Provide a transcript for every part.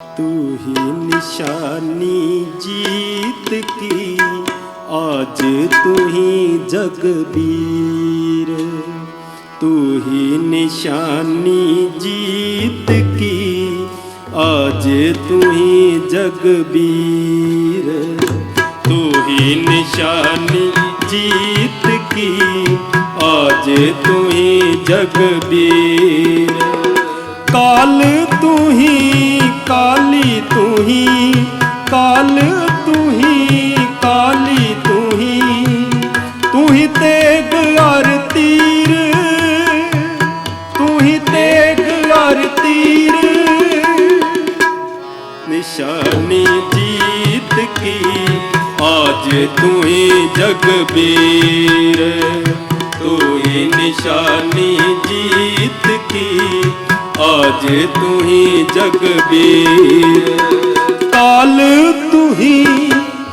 ਤੂੰ ਹੀ ਨਿਸ਼ਾਨੀ ਜੀਤ ਕੀ ਅੱਜ ਤੂੰ ਹੀ ਜਗਬੀਰ ਤੂੰ ਹੀ ਨਿਸ਼ਾਨੀ ਜੀਤ ਕੀ ਅੱਜ ਤੂੰ ਹੀ ਜਗਬੀਰ ਤੂੰ ਹੀ ਨਿਸ਼ਾਨੀ ਜੀਤ ਕੀ ਅੱਜ ਤੂੰ ਹੀ ਜਗਬੀਰ ਕਾਲ ਤੂੰ ਹੀ ਕਾਲੀ ਤੂੰ ਹੀ, ਕਾਲ ਤੂੰ ਹੀ, ਕਾਲੀ ਤੂੰ ਹੀ। ਤੂੰ ਹੀ ਤੇਗ ਅਰ ਤੀਰ, ਤੂੰ ਹੀ ਤੇਗ ਅਰ ਤੀਰ। ਨਿਸ਼ਾਨੀ ਜੀਤ ਕੀ, ਆਜ ਤੂੰ ਹੀ ਜਗਬੀਰ। ਤੂੰ ਹੀ ਨਿਸ਼ਾਨੀ ਜੀਤ ਕੀ ਅਜ ਤੂੰ ਹੀ ਜਗਬੀਰ, ਕਾਲ ਤੂੰ ਹੀ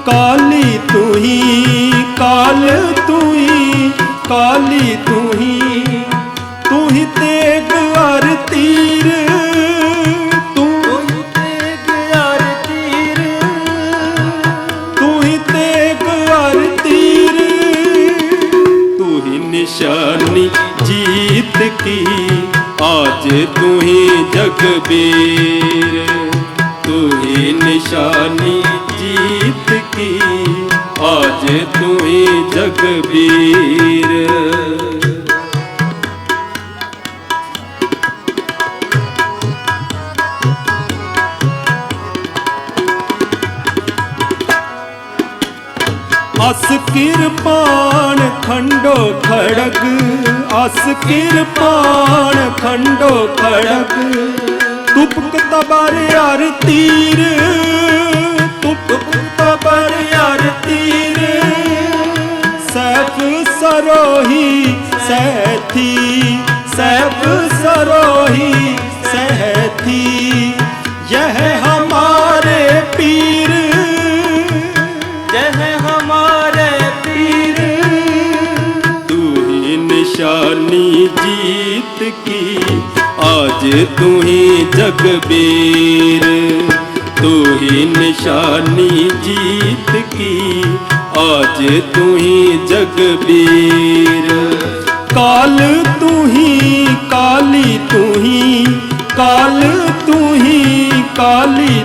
ਕਾਲੀ ਤੂੰ ਹੀ ਕਾਲ ਤੂੰ ਹੀ ਕਾਲੀ ਤੂੰ ਹੀ ਤੂੰ ਹੀ ਤੇਗ ਅਰ ਤੀਰ ਨਿਸ਼ਾਨੀ ਜੀਤ ਕੀ ਸਾਜੇ ਤੂੰ ਹੀ ਜਗਬੀਰ ਤੂੰ ਹੀ ਨਿਸ਼ਾਨੀ ਜੀਤ ਕੀ? ਆਜੇ ਤੂੰ ਹੀ ਜਗਬੀਰ। ਅਸ ਕਿਰਪਾਨ ਖੰਡੋ ਖੜਕ ਅਸ ਕਿਰਪਾਨ ਖੰਡੋ ਖੜਕ ਤੁਪਕ ਤਬਰ ਯਾਰ ਤੀਰ, ਤੁਪਕ ਤਬਰ ਯਾਰ ਤੀਰ। ਸੈਫ ਸਰੋਹੀ ਸੈਥੀ ਸੈਫ ਸਰੋਹੀ ਜਾਨੀ ਜੀਤ ਕੀ? ਆਜ ਤੂੰ ਹੀ ਜਗਬੀਰ। ਤੂੰ ਹੀ ਨਿਸ਼ਾਨੀ ਜੀਤ ਕੀ? ਆਜ ਤੂੰ ਹੀ ਜਗਬੀਰ। ਕਾਲ ਤੂੰ ਹੀ, ਕਾਲੀ ਤੂੰ ਹੀ। ਕਾਲ ਤੂੰ ਹੀ, ਕਾਲੀ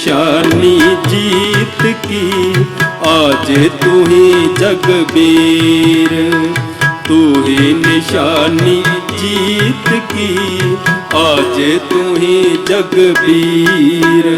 ਨਿਸ਼ਾਨੀ ਜੀਤ ਕੀ, ਆਜੇ ਤੂੰ ਹੀ ਜਗਬੀਰ ਤੂੰ ਹੀ ਨਿਸ਼ਾਨੀ ਜੀਤ ਕੀ, ਆਜੇ ਤੂੰ ਹੀ ਜਗਬੀਰ